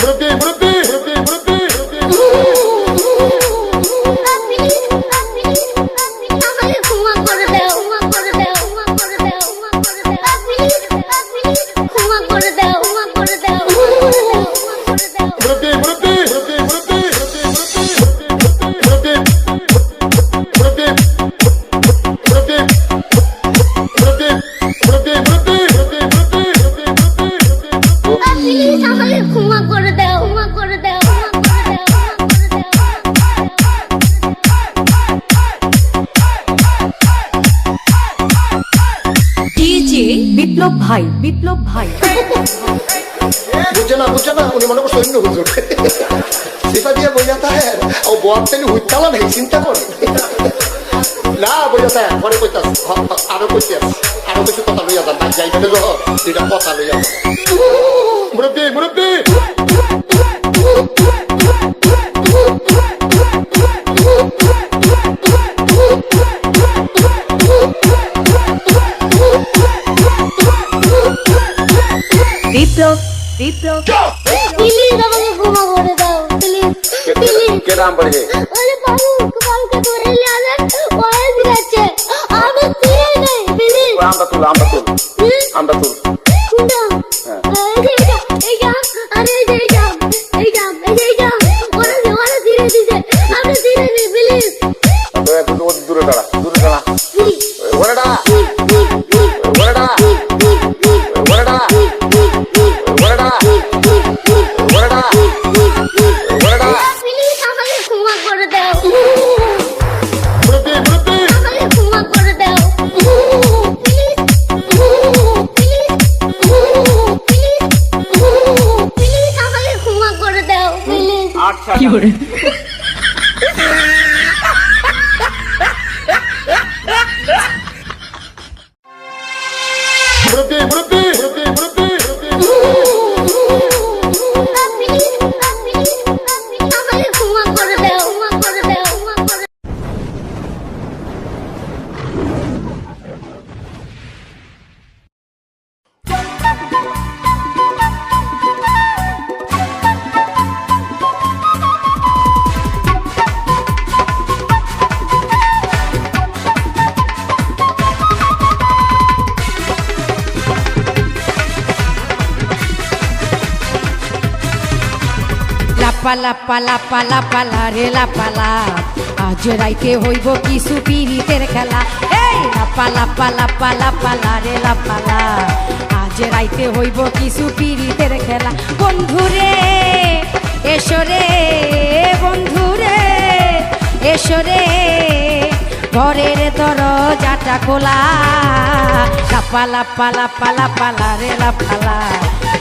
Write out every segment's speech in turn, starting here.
Murupi, Murupi. বিপ্লব ভাই বিপ্লব ভাই। বুঝে না বুঝে না, উনি মনে করছে অন্য হুজুর। সেটা দিয়ে ও বয়ার তেলি হুইতালা নেই, চিন্তা করে। না, বইয়া ঘরে কইতাস আরও কইতে আরও কিছু কথা লইয়া যান যাই যখন দুইটা কথা লইয়া মুরব্বী, মুরব্বি! বিপ্লব বিপ্লব প্লিজ আমাকে ক্ষমা করে দাও প্লিজ প্লিজ কে নাম পড়ে ওরে বাবু কালকে ধরে নিয়ে আসেন ওরে দিয়েছে আমি দিয়ে নেই প্লিজ আমরা তুল আমরা তুল আমরা তুল কি করে you. পালা পালা পালা পালা রেলা পালা। আজ রাইতে হইব কি সুপিরিতের খেলা। এই পালা পালা পালা পালা রেলা পালা। আজ রাইতে হইব কি সুপিরিতের খেলা। বন্ধুরে এসো রে বন্ধুরে এসো রে। ঘরের দরজাটা খোলা। লাপালা পালা পালা পালা রেলা পালা।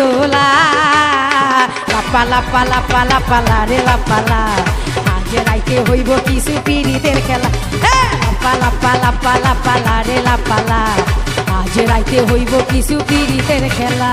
দোলা। লাপা লাপা লাপা লাপা রে লাপালা আজ রাইতে হইব কিছু পিরিতের খেলা। লাপা লাপা লাপা লাপা, লা রে লাপালা আজ রাইতে হইব কিছু পিরিতের খেলা।